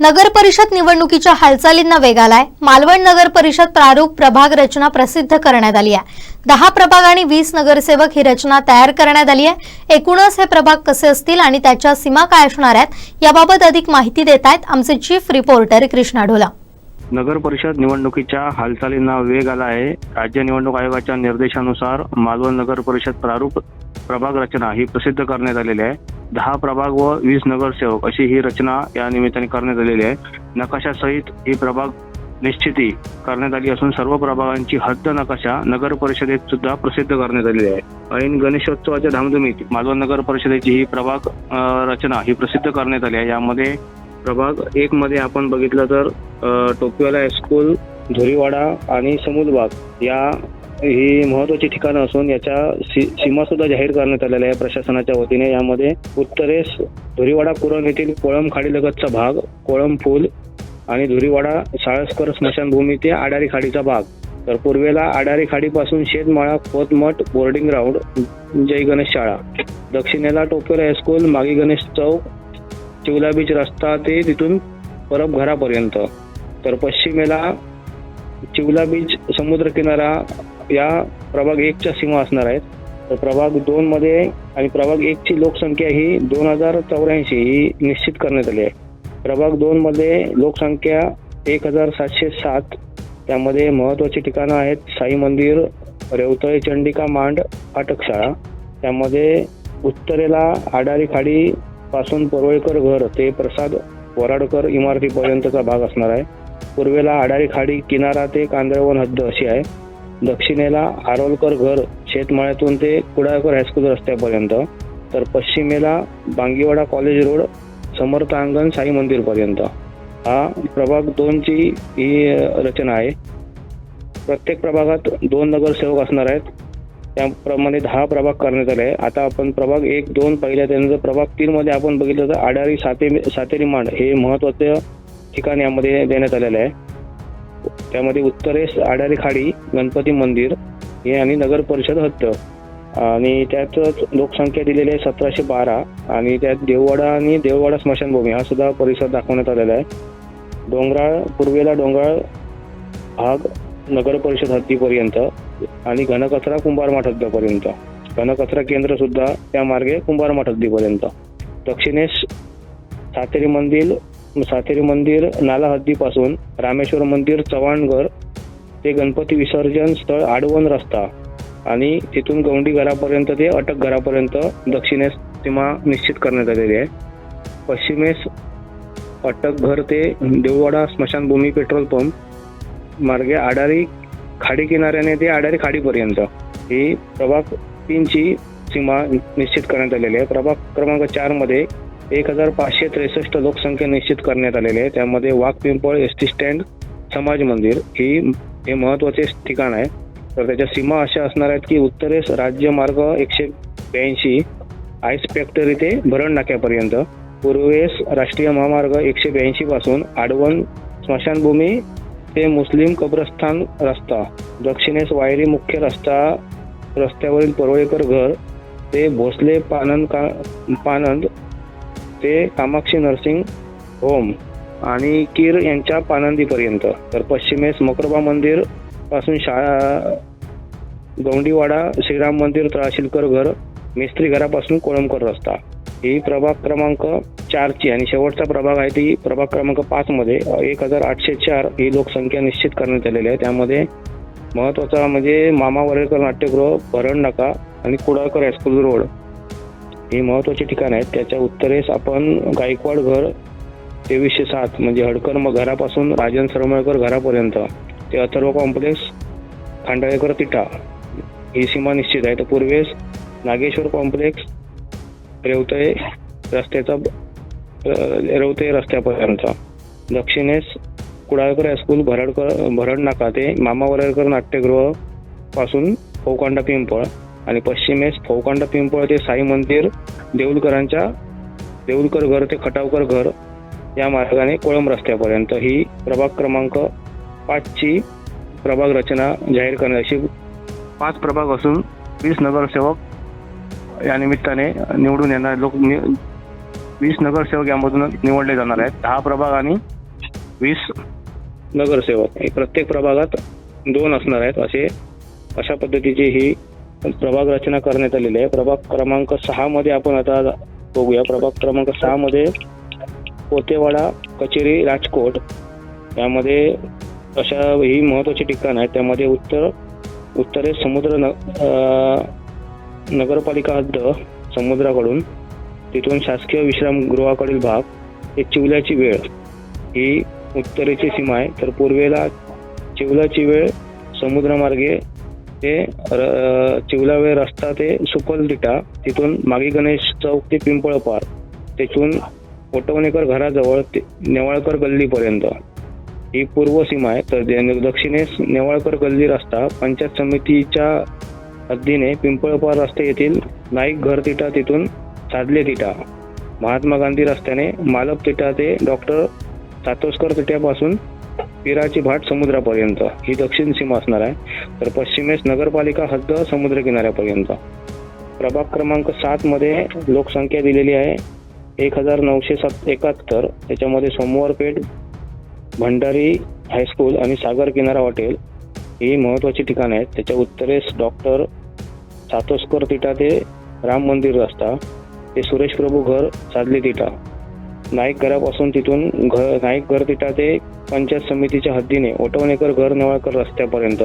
नगर परिषद निवडणुकीच्या हालचालींना वेग आलाय. मालवण नगर परिषद प्रारूप प्रभाग रचना प्रसिद्ध करण्यात आली आहे. दहा प्रभाग आणि वीस नगरसेवक ही रचना तयार करण्यात आली आहे. एकूणच हे प्रभाग कसे असतील आणि त्याच्या सीमा काय असणार आहेत याबाबत अधिक माहिती देत आहेत आमचे चीफ रिपोर्टर कृष्णा ढोला. नगर परिषद निवडणुकीच्या हालचालींना वेग आला आहे. राज्य निवडणूक आयोगाच्या निर्देशानुसार मालवण नगर परिषद प्रारूप प्रभाग रचना ही प्रसिद्ध करण्यात आलेली आहे. दहा प्रभाग व वीस नगरसेवक अशी ही रचना या निमित्ताने करण्यात आलेली आहे. नकाशासहित ही प्रभाग निश्चिती करण्यात आली असून सर्व प्रभागांची हद्द नकाशा नगर परिषदेत सुद्धा प्रसिद्ध करण्यात आलेली आहे. ऐन गणेशोत्सवाच्या धामधुमीत मालवण नगर परिषदेची ही प्रभाग रचना ही प्रसिद्ध करण्यात आली आहे. यामध्ये प्रभाग एक मध्ये आपण बघितलं तर अ, टोपीवाला हायस्कूल धुरीवाडा आणि समुद्रबाग या ही महत्वाची ठिकाणं असून याच्या सी सीमा सुद्धा जाहीर करण्यात आलेल्या आहे प्रशासनाच्या वतीने. यामध्ये उत्तरेस धुरीवाडा कुरण येथील कोळम खाडीलगतचा भाग कोळम पूल आणि धुरीवाडा साळसकर स्मशानभूमी ते आडारी खाडीचा भाग. तर पूर्वेला आडारी खाडीपासून शेतमाळा खोतमठ बोर्डिंग ग्राउंड जय गणेश शाळा. दक्षिणेला टोपेर हायस्कूल मागी गणेश चौक चिवला बीच रस्ता ते तिथून परब घरापर्यंत तर पश्चिमेला चिवला बीच समुद्र किनारा या प्रभाग एकच्या सीमा असणार आहेत. तर प्रभाग दोन मध्ये आणि प्रभाग एकची लोकसंख्या ही दोन हजार चौऱ्याऐंशी ही निश्चित करण्यात आली आहे. प्रभाग दोन मध्ये लोकसंख्या एक हजार सातशे सात त्यामध्ये महत्वाची ठिकाणं आहेत साई मंदिर रेवतळे चंडिका मांड फाटकशाळा त्यामध्ये उत्तरेला आडारी खाडी पासून परोळकर घर ते प्रसाद वराडकर इमारतीपर्यंतचा भाग असणार आहे. पूर्वेला आडारी खाडी किनारा ते कांदळवन हद्द अशी आहे. दक्षिणेला आरोलकर घर शेतमाळ्यातून ते कुडाळकर हायस्कूल रस्त्यापर्यंत तर पश्चिमेला बांगीवाडा कॉलेज रोड समर्थ अंगण साई मंदिरपर्यंत हा प्रभाग दोनची ही रचना आहे. प्रत्येक प्रभागात दोन नगरसेवक असणार आहेत. त्याप्रमाणे दहा प्रभाग करण्यात आले. आहे आता आपण प्रभाग एक दोन पहिल्या त्यानंतर प्रभाग तीन मध्ये आपण बघितलं तर आडारी साते सातेरी मांड हे महत्त्वाचं ठिकाण यामध्ये देण्यात आलेलं आहे. त्यामध्ये उत्तरेस आडारी खाडी गणपती मंदिर हे आणि नगर परिषद हद्द. आणि त्यातच लोकसंख्या दिलेली आहे सतराशे बारा आणि त्यात देववाडा आणि देववाडा स्मशानभूमी हा सुद्धा परिसर दाखवण्यात आलेला आहे. डोंगराळ पूर्वेला डोंगराळ भाग नगर परिषद हद्दीपर्यंत आणि घनकचरा कुंभारमाठ हद्दीपर्यंत. घनकचरा केंद्र सुद्धा त्या मार्गे कुंभारमाठ हद्दीपर्यंत. दक्षिणेस सातेरी मंदिर सातेरी मंदिर नाला हद्दीपासून रामेश्वर मंदिर चव्हाणघर ते गणपती विसर्जन स्थळ आडवण रस्ता आणि तिथून गौंडी घरापर्यंत ते अटक घरापर्यंत दक्षिणेस सीमा निश्चित करण्यात आलेली आहे. पश्चिमेस अटक घर ते देववाडा स्मशानभूमी पेट्रोल पंप मार्गे आडारी खाडी किनाऱ्याने ते आडारी खाडीपर्यंत ही प्रभाग तीनची सीमा निश्चित करण्यात आलेली आहे. प्रभाग क्रमांक चारमध्ये एक हजार पाचशे त्रेसष्ट लोकसंख्या निश्चित करण्यात आलेली आहे. त्यामध्ये वाघ पिंपळ एस टी स्टँड समाज मंदिर ही हे महत्त्वाचे ठिकाण आहे. तर त्याच्या सीमा अशा असणार आहेत की उत्तरेस राज्य मार्ग एकशे ब्याऐंशी आईस फॅक्टरी ते भरण नाक्यापर्यंत. पूर्वेस राष्ट्रीय महामार्ग एकशे ब्याऐंशी पासून आडवण स्मशानभूमी ते मुस्लिम कब्रस्थान रस्ता दक्षिणेस वायरी मुख्य रस्ता रस्त्यावरील परोळेकर घर ते भोसले पानंद का पानंद ते कामाक्षी नर्सिंग होम. आणि कीर यांच्या पानंदीपर्यंत. तर पश्चिमेस मकरबा मंदिरपासून शाळा गौंडीवाडा श्रीराम मंदिर तळाशिलकर घर मिस्त्री घरापासून कोळंबकर रस्ता. ही प्रभाग क्रमांक चारची आणि शेवटचा प्रभाग आहे ती प्रभाग क्रमांक पाच मध्ये. एक हजार आठशे चार ही लोकसंख्या निश्चित करण्यात आलेली आहे. त्यामध्ये महत्त्वाचा म्हणजे मामा वरेकर नाट्यगृह भरण नाका आणि कुडाळकर हायस्कूल रोड. ही महत्वाची ठिकाण आहेत. त्याच्या उत्तरेस आपण गायकवाड घर तेवीसशे सात म्हणजे हडकर मग घरापासून राजन सरमळकर घरापर्यंत. ते अथर्व कॉम्प्लेक्स खांडाळेकर तिठा ही सीमा निश्चित आहे. तर पूर्वेस नागेश्वर कॉम्प्लेक्स रेवतळे रस्त्याचा अ, रस्त्यापर्यंत. दक्षिणेस कुडाळकर हायस्कूल भरडकर भरड नाका ते मामा वरेरकर नाट्यगृहपासून फौकांडा पिंपळ आणि पश्चिमेस फौकांडा पिंपळ ते साई मंदिर देऊलकरांच्या देऊलकर घर ते खटावकर घर. या मार्गाने कोळंब रस्त्यापर्यंत ही प्रभाग क्रमांक पाचची प्रभाग रचना जाहीर करण्यात अशी पाच प्रभाग असून वीस नगरसेवक या निमित्ताने निवडून येणार लोक वीस नगरसेवक यामधून निवडले जाणार आहेत. दहा प्रभाग आणि वीस नगरसेवक. हे प्रत्येक प्रभागात दोन असणार आहेत. असे अशा पद्धतीची ही प्रभाग रचना करण्यात आलेली आहे. प्रभाग क्रमांक सहा मध्ये आपण आता बघूया. प्रभाग क्रमांक सहा मध्ये पोतेवाडा कचेरी राजकोट. यामध्ये अशा ही महत्वाची ठिकाण आहेत. त्यामध्ये उत्तर उत्तरे समुद्र न नगरपालिका हद्द समुद्राकडून. तिथून शासकीय विश्रामगृहाकडील भाग. हे चिवल्याची वेळ. ही उत्तरेची सीमा आहे. तर पूर्वेला चिवलाची वेळ समुद्रमार्गे ते र- चिवला वेळ रस्ता ते सुकलदिटा तिथून मागी गणेश चौक ते पिंपळपार. तिथून ओटवणेकर घराजवळ ते नेवाळकर गल्लीपर्यंत. ही पूर्व सीमा आहे तर दक्षिणेस नेवाळकर गल्ली रस्ता पंचायत समितीच्या हद्दीने पिंपळपार रस्ते येथील नाईक घर तिटा तिथून साधले तिटा. महात्मा गांधी रस्त्याने मालक तिटा ते डॉक्टर सातोसकर तिट्यापासून पिराची भाट समुद्रापर्यंत. ही दक्षिण सीमा असणार आहे तर पश्चिमेस नगरपालिका हद्द समुद्र किनाऱ्यापर्यंत प्रभाग क्रमांक सात मध्ये लोकसंख्या दिलेली आहे एक हजार नऊशे सात एकाहत्तर त्याच्यामध्ये सोमवार पेठ भंडारी हायस्कूल आणि सागर किनारा हॉटेल ही महत्त्वाची ठिकाणं आहेत. त्याच्या उत्तरेस डॉक्टर सातोस्कर तिटा ते राम मंदिर रस्ता ते सुरेश प्रभू घर साधले तिटा. नाईक घरापासून तिथून घर नाईक घर तिटा ते पंचायत समितीच्या हद्दीने ओटवणेकर घर नेवाळकर रस्त्यापर्यंत.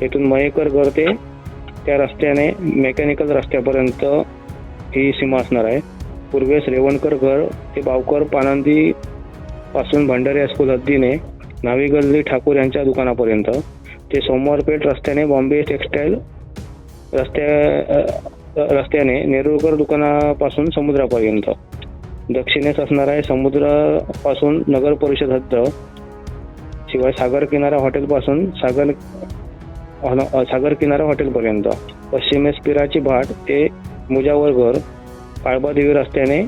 तिथून मयेकर घर ते त्या रस्त्याने मेकॅनिकल रस्त्यापर्यंत ही सीमा असणार आहे. पूर्वेस रेवणकर घर ते बावकर पानंदी पासून भंडारी हायस्कूल हद्दीने नावी गल्ली ठाकूर यांच्या दुकानापर्यंत. ते सोमवारपेठ रस्त्याने बॉम्बे टेक्सटाईल रस्त्या रस्त्याने नेरुळकर दुकानापासून समुद्रापर्यंत. दक्षिणेस असणार आहे समुद्रापासून नगर परिषद हद्द शिवाय सागर किनारा हॉटेलपासून सागर सागर किनारा हॉटेलपर्यंत. पश्चिमेस पिराची भाट ते मुजावर घर काळबादेवी रस्त्याने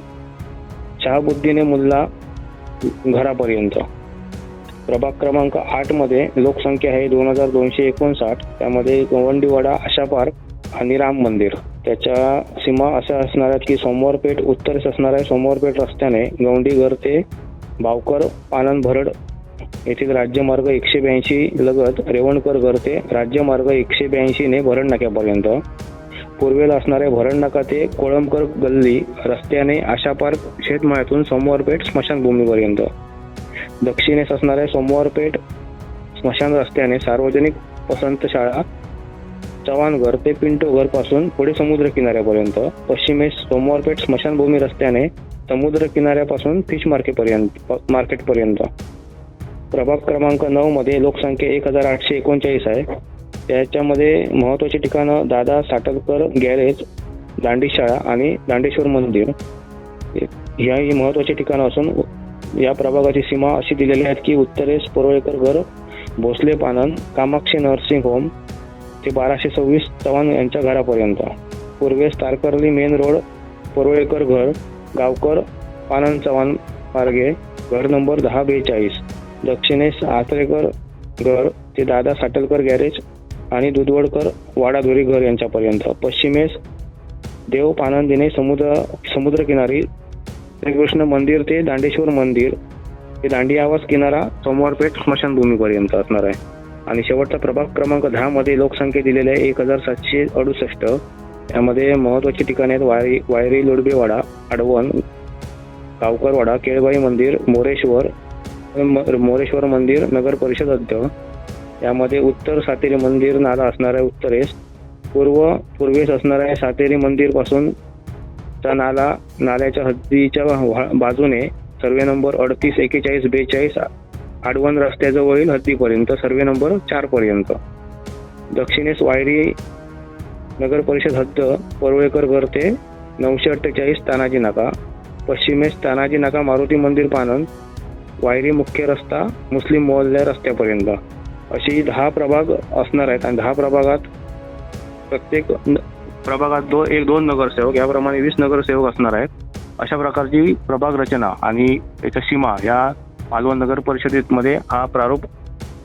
शहाबुद्दीने मुल्ला घरापर्यंत. प्रभाग क्रमांक आठमध्ये लोकसंख्या आहे दोन हजार दोनशे एकोणसाठ. त्यामध्ये गोवंडीवाडा आशा पार्क आणि राम मंदिर. त्याच्या सीमा अशा असणार आहेत की सोमवारपेठ उत्तरेस असणार आहे सोमवारपेठ रस्त्याने गवंडीघर ते भावकर आनंद भरड येथील राज्यमार्ग एकशे ब्याऐंशी लगत रेवणकर घर ते राज्यमार्ग एकशे ब्याऐंशी ने भरड नाक्यापर्यंत पूर्वेला असणारे भरड नका ते कोळंबकर गल्ली रस्त्याने आशा पार्क शेतमाळ्यातून सोमवारपेठ स्मशानभूमीपर्यंत. दक्षिणेस असणाऱ्या सोमवारपेठ स्मशान रस्त्याने सार्वजनिक पसंत शाळा चव्हाणघर ते पिंटो घरपासून पुढे समुद्र किनाऱ्यापर्यंत. पश्चिमेस सोमवारपेठ स्मशानभूमी रस्त्याने समुद्र किनाऱ्यापासून फिश मार्केटपर्यंत मार्केटपर्यंत. प्रभाग क्रमांक नऊ मध्ये लोकसंख्या एक हजार आठशे एकोणचाळीस आहे. त्याच्यामध्ये महत्वाची ठिकाणं दादा साटलकर गॅरेज दांडी शाळा आणि दांडेश्वर मंदिर. ह्या ही महत्वाची ठिकाणं असून या प्रभागाची सीमा अशी दिलेली आहेत की उत्तरेस परोळेकर घर भोसले पानन कामाक्षी नर्सिंग होम ते बाराशे सव्वीस चव्हाण यांच्या घरापर्यंत. पूर्वेस तारकर्ली मेन रोड परोळेकर घर गावकर पानन चव्हाण मार्गे घर नंबर दहा बेचाळीस. दक्षिणेस आचरेकर घर ते दादा साटलकर गॅरेज आणि दुधवडकर वाडाधुरी घर यांच्यापर्यंत. पश्चिमेस देव पानंदीने समुद्र समुद्रकिनारी श्रीकृष्ण मंदिर ते दांडेश्वर मंदिर ते दांडी आवास किनारा सोमवारपेठ स्मशानभूमीपर्यंत असणार आहे. आणि शेवटचा प्रभाग क्रमांक दहा मध्ये लोकसंख्या दिलेली आहे एक हजार सातशे अडुसष्ट. यामध्ये महत्वाची ठिकाणे आहेत वायरी वायरी लोडबेवाडा आडवण गावकरवाडा केळबाई मंदिर मोरेश्वर म- मोरेश्वर मंदिर नगर परिषद अध्यक्ष यामध्ये उत्तर सातेरी मंदिर नाला असणार आहे उत्तरेस. पूर्व पूर्वेस असणार आहे सातेरी मंदिरपासून चा नाला नाल्याच्या हद्दीच्या बाजूने. सर्वे नंबर अडतीस एकेचाळीस बेचाळीस आडवण रस्त्याजवळील हद्दीपर्यंत. सर्वे नंबर चार पर्यंत. दक्षिणेस वायरी नगर परिषद हद्द परुळेकर घर ते नऊशे अठ्ठेचाळीस तानाजी नाका. पश्चिमेस तानाजी नाका मारुती मंदिर पानन. वायरी मुख्य रस्ता मुस्लिम मोहल्ल्या रस्त्यापर्यंत. अशी दहा प्रभाग असणार आहेत. आणि दहा प्रभागात प्रत्येक न- प्रभागात दो एक दोन नगरसेवक याप्रमाणे वीस नगरसेवक असणार आहेत. अशा प्रकारची प्रभाग रचना आणि त्याच्या सीमा या मालवण नगर परिषदेमध्ये हा प्रारूप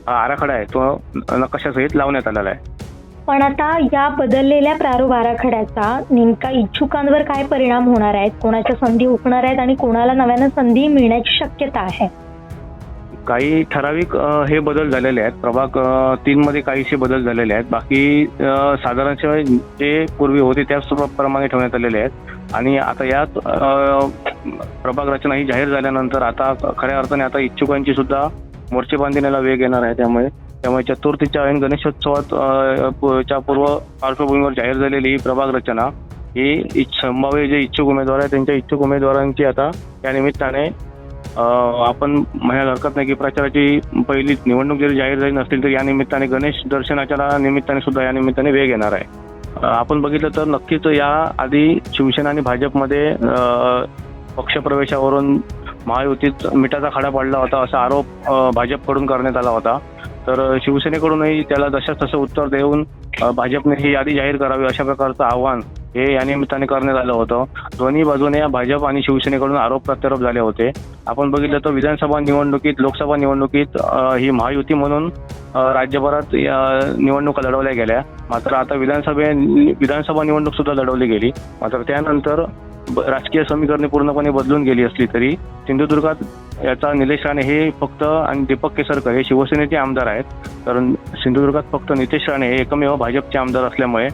हा आराखडा आहे. तो नकाशासहित लावण्यात आलेला आहे. पण आता या बदललेल्या प्रारूप आराखड्याचा नेमका इच्छुकांवर काय परिणाम होणार आहेत? कोणाच्या संधी हुकणार आहेत? आणि कोणाला नव्यानं संधी मिळण्याची शक्यता आहे? काही ठराविक हे बदल झालेले आहेत. प्रभाग तीन तीनमध्ये काहीसे बदल झालेले आहेत. बाकी अ, जे पूर्वी होते त्याच प्रमाणे ठेवण्यात आलेले आहेत. आणि आता यात प्रभाग रचना ही जाहीर झाल्यानंतर आता खऱ्या अर्थाने आता इच्छुकांची सुद्धा मोर्चे बांधण्याला वेग येणार आहे. त्यामुळे त्यामुळे चतुर्थीच्या ऐन गणेशोत्सवात च्या पूर्व पार्श्वभूमीवर जाहीर झालेली ही प्रभाग रचना ही संभाव्य जे इच्छुक उमेदवार आहेत त्यांच्या इच्छुक उमेदवारांची आता या निमित्ताने आपण म्हणायला हरकत नाही की प्रचाराची पहिली निवडणूक जरी जाहीर झाली नसतील तर या निमित्ताने गणेश दर्शनाच्या निमित्ताने सुद्धा या निमित्ताने वेग येणार आहे. आपण बघितलं तर नक्कीच या आधी शिवसेना आणि भाजपमध्ये पक्षप्रवेशावरून महायुतीत मिठाचा खडा पडला होता असा आरोप भाजपकडून करण्यात आला होता. तर शिवसेनेकडूनही त्याला जशाच तसं उत्तर देऊन भाजपने ही यादी जाहीर करावी अशा प्रकारचं आव्हान हे या निमित्ताने करण्यात आलं होतं. दोन्ही बाजूने भाजप आणि शिवसेनेकडून आरोप प्रत्यारोप झाले होते. आपण बघितलं तर विधानसभा निवडणुकीत लोकसभा निवडणुकीत ही महायुती म्हणून राज्यभरात या निवडणुका लढवल्या गेल्या. मात्र आता विधानसभे विधानसभा निवडणूक सुद्धा लढवली गेली. मात्र त्यानंतर ब- राजकीय समीकरणे पूर्णपणे बदलून गेली असली तरी सिंधुदुर्गात याचा निलेश राणे हे फक्त आणि दीपक केसरकर हे शिवसेनेचे आमदार आहेत. कारण सिंधुदुर्गात फक्त नितेश राणे हे एकमेव भाजपचे आमदार असल्यामुळे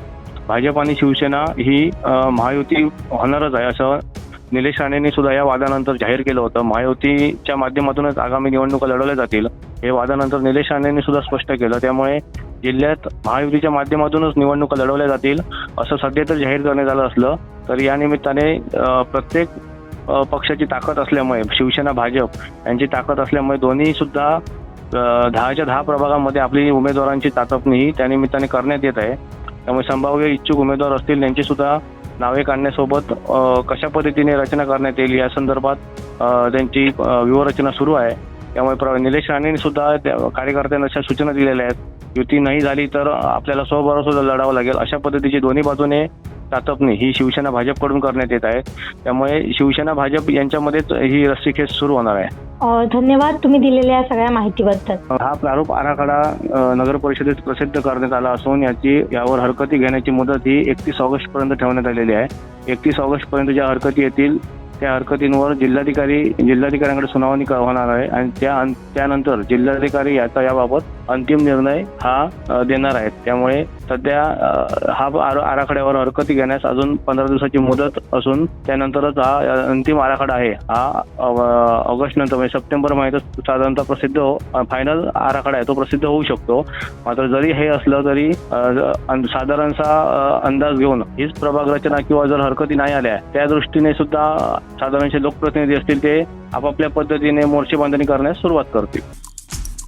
भाजप आणि शिवसेना ही महायुती होणारच आहे. असं निलेश राणेंनी सुद्धा या वादानंतर जाहीर केलं होतं. महायुतीच्या माध्यमातूनच आगामी निवडणुका लढवल्या जातील. हे वादानंतर निलेश राणेंनी सुद्धा स्पष्ट केलं. त्यामुळे जिल्ह्यात महायुतीच्या माध्यमातूनच निवडणुका लढवल्या जातील असं सध्या तर जाहीर करण्यात आलं असलं तर या निमित्ताने प्रत्येक पक्षाची ताकद असल्यामुळे शिवसेना भाजप यांची ताकद असल्यामुळे दोन्ही सुद्धा दहाच्या दहा प्रभागामध्ये आपली उमेदवारांची चाचपणी त्या निमित्ताने करण्यात येत आहे. त्यामुळे संभाव्य इच्छुक उमेदवार असतील त्यांची सुद्धा नावे काढण्यासोबत कशा पद्धतीने रचना करण्यात येईल या संदर्भात त्यांची व्यूहरचना सुरू आहे. त्यामुळे प्र- निलेश राणेंनी सुद्धा त्या कार्यकर्त्यांना अशा सूचना दिलेल्या आहेत. युती नाही झाली तर आपल्याला स्वभरोसा लढावं लागेल. अशा पद्धतीची दोन्ही बाजूने चाचपणी ही शिवसेना भाजपकडून करण्यात येत आहे. त्यामुळे शिवसेना भाजप यांच्यामध्येच ही रस्सीखेच सुरू होणार आहे. धन्यवाद तुम्ही दिलेल्या सगळ्या माहितीबद्दल. हा प्रारूप आराखडा नगर परिषदेत प्रसिद्ध करण्यात आला असून याची यावर हरकती घेण्याची मुदत ही एकतीस ऑगस्ट पर्यंत ठेवण्यात आलेली आहे. एकतीस ऑगस्ट पर्यंत ज्या हरकती येतील त्या हरकतींवर जिल्हाधिकारी जिल्हाधिकाऱ्यांकडे सुनावणी होणार आहे आणि त्या त्यानंतर जिल्हाधिकारी याचा याबाबत अंतिम निर्णय हा देणार आहेत. त्यामुळे सध्या हा आराखड्यावर हरकती घेण्यास अजून पंधरा दिवसाची मुदत असून त्यानंतरच हा अंतिम आराखडा आहे. हा ऑगस्ट नंतर म्हणजे सप्टेंबर महिन्यात साधारणतः प्रसिद्ध हो फायनल आराखडा आहे. तो प्रसिद्ध होऊ शकतो. मात्र जरी हे असलं तरी साधारणसा अंदाज घेऊन हीच प्रभाग रचना किंवा जर हरकती नाही आल्या त्या दृष्टीने सुद्धा साधारणशे लोकप्रतिनिधी असतील ते आपापल्या पद्धतीने मोर्चे बांधणी करण्यास सुरुवात करतील.